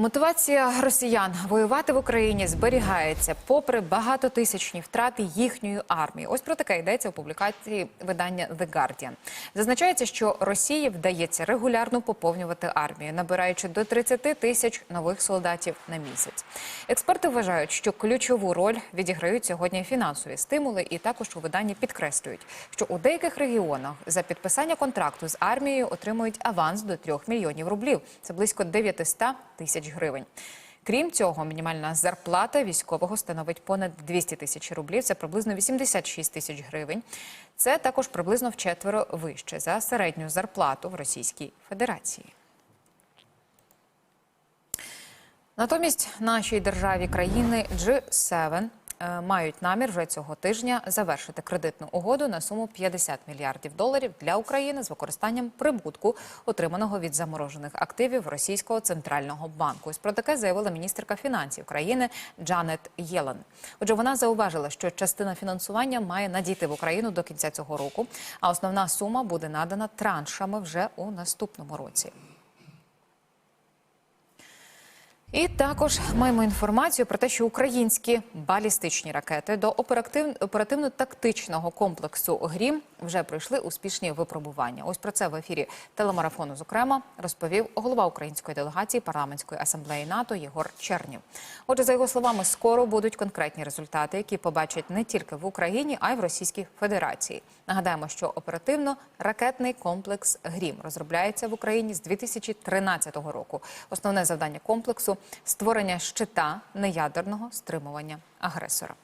Мотивація росіян воювати в Україні зберігається попри багатотисячні втрати їхньої армії. Ось про таке йдеться у публікації видання The Guardian. Зазначається, що Росії вдається регулярно поповнювати армію, набираючи до 30 тисяч нових солдатів на місяць. Експерти вважають, що ключову роль відіграють сьогодні фінансові стимули, і також у виданні підкреслюють, що у деяких регіонах за підписання контракту з армією отримують аванс до 3 мільйонів рублів. Це близько 900 тисяч гривень. Крім цього, мінімальна зарплата військового становить понад 200 тисяч рублів. Це приблизно 86 тисяч гривень. Це також приблизно вчетверо вище за середню зарплату в Російській Федерації. Натомість нашій державі країни G7 е, мають намір вже цього тижня завершити кредитну угоду на суму 50 мільярдів доларів для України з використанням прибутку, отриманого від заморожених активів російського центрального банку. Ось про таке заявила міністерка фінансів країни Джанет Єлен. Отже, вона зауважила, що частина фінансування має надійти в Україну до кінця цього року, а основна сума буде надана траншами вже у наступному році. І також маємо інформацію про те, що українські балістичні ракети до оператив... оперативно-тактичного комплексу Грім вже пройшли успішні випробування. Ось про це в ефірі телемарафону. Зокрема, розповів голова української делегації парламентської асамблеї НАТО Єгор Чернів. Отже, за його словами, скоро будуть конкретні результати, які побачать не тільки в Україні, а й в Російській Федерації. Нагадаємо, що оперативно-ракетний комплекс Грім розробляється в Україні з 2013 року. Основне завдання комплексу створення щита неядерного стримування агресора.